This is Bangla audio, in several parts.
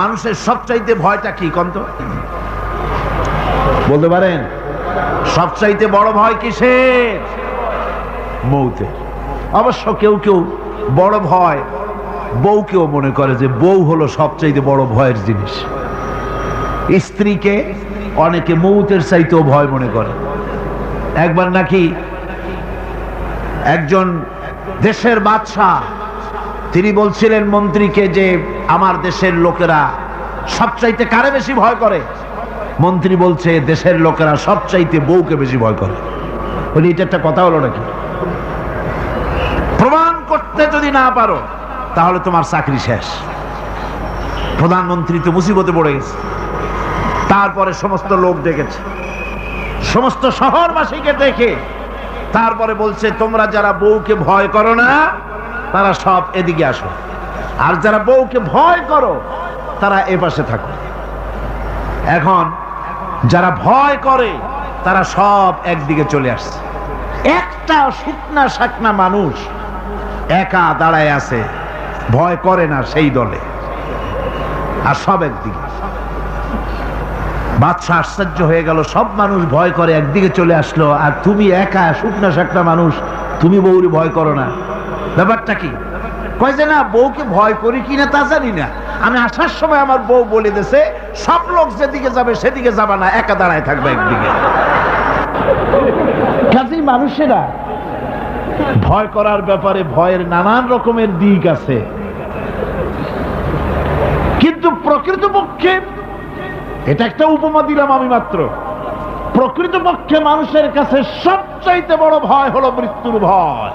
মানুষের সবচাইতে ভয়টা কি? কন্ত বলতে পারেন? সবচাইতে বড় ভয় কিসের? মৌতে। অবশ্য কেউ কেউ বড় ভয়, বউকেও মনে করে যে বউ হলো সবচাইতে বড় ভয়ের জিনিস। স্ত্রীকে অনেকে মৌতের চাইতেও ভয় মনে করে। একবার নাকি একজন দেশের বাদশাহ তিনি বলছিলেন, মন্ত্রীকে যে আমার দেশের লোকেরা সবচাইতে কারে বেশি ভয় করে? মন্ত্রী বলছে, দেশের লোকেরা সবচাইতে বউকে বেশি ভয় করে। বলি, এটা একটা কথা হলো নাকি? প্রমাণ করতে যদি না পারো, তাহলে তোমার চাকরি শেষ। প্রধানমন্ত্রী তো মুসিবতে পড়ে গেছে। তারপরে সমস্ত লোক ডেকেছে। সমস্ত শহরবাসীকে দেখে তারপরে বলছে, তোমরা যারা বউকে ভয় করো না তারা সব এদিকে আসো। আর যারা বউকে ভয় করো, তারা এ পাশে থাকো। এখন যারা ভয় করে, তারা সব একদিকে চলে আসছে। একটা শুকনা শাকনা মানুষ একা দাঁড়ায় আছে, ভয় করে না সেই দলে। আর সব একদিকে। বাদশা আশ্চর্য হয়ে গেল, সব মানুষ ভয় করে, একদিকে চলে আসলো। আর তুমি একা শুকনা শাকনা মানুষ, তুমি বউরি ভয় করো না। ব্যাপারটা কি? কয় যে না, বউকে ভয় করি কিনা তা জানি না। আমি আসার সময় আমার বউ বলে দিছে, সব লোক যেদিকে যাবে সেদিকে যাবে না, একা দাঁড়ায় থাকবে একদিকে। কাজেই মানুষেরা ভয় করার ব্যাপারে ভয়ের নানান রকমের দিক আছে। কিন্তু প্রকৃতপক্ষে এটা একটা উপমা দিলাম আমি মাত্র। প্রকৃতপক্ষে মানুষের কাছে সবচাইতে বড় ভয় হলো মৃত্যুর ভয়।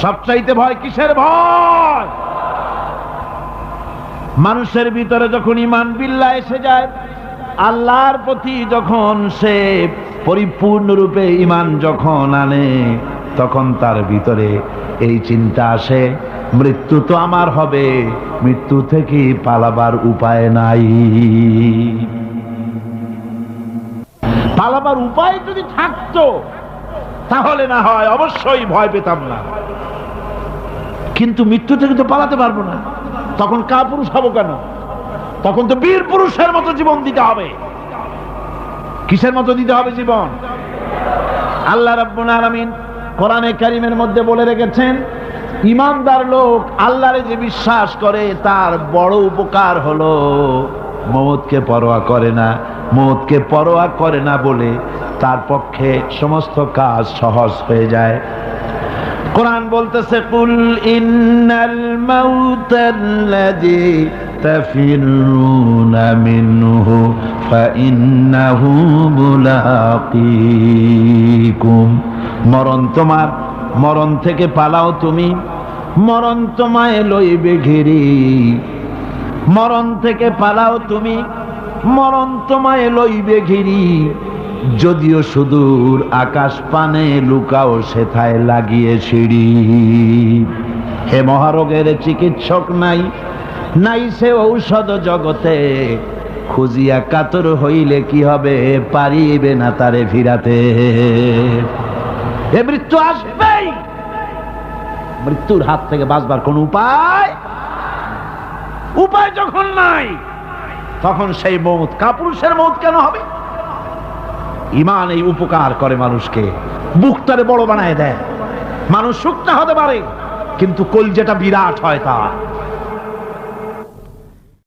সবচাইতে ভয় কিসের ভয়? মানুষের ভিতরে যখন ইমান বিল্লা এসে যায়, আল্লাহর প্রতি যখন সে পরিপূর্ণরূপে ইমান যখন আনে, তখন তার ভিতরে এই চিন্তা আসে, মৃত্যু তো আমার হবে, মৃত্যু থেকে পালাবার উপায় নাই। পালাবার উপায় যদি থাকতো তাহলে না হয় অবশ্যই ভয় পেতাম না। কিন্তু মৃত্যু থেকে তো পালাতে পারব না। তখন কা পুরুষ হব কেন? তখন তো বীর পুরুষের মতো জীবন দিতে হবে। কিসের মতো দিতে হবে জীবন? আল্লাহ রাব্বুল আলামিন কোরআনে কারিমের মধ্যে বলে রেখেছেন, ইমানদার লোক আল্লাহরে যে বিশ্বাস করে, তার বড় উপকার হলো মৌতকে পরোয়া করে না। মৌতকে পরোয়া করে না বলে তার পক্ষে সমস্ত কাজ সহজ হয়ে যায়। কোরআন বলতেছে, কুল ইন্নাল মাউতাল্লাযী তাফিরুনা মিনহু ফাইন্নাহু মুলাকীকুম। মরণ তোমার, মরণ থেকে পালাও তুমি, মরণ তোমায় লইবে ঘিরি। মরণ থেকে পালাও তুমি মরণ তোমায় লইবে ঘিরি। যদিও সুদূর আকাশ পানে লুকাও সেথায় লাগিয়ে সিঁড়ি। হে মহারোগের চিকিৎসক নাই নাই সে ঔষধ জগতে। খুঁজিয়া কাতর হইলে কি হবে, পারিবে না তারে ফিরাতে। এ মৃত্যু আসবেই। মৃত্যুর হাত থেকে বাঁচবার কোন উপায়? উপায় যখন নাই তখন সেই মৌত কাপুরুষের মৌত কেন হবে? ইমান এই উপকার করে মানুষকে, বুকটারে বড় বানায় দেয়। মানুষ শুকনা হতে পারে, কিন্তু কল যেটা বিরাট হয় তা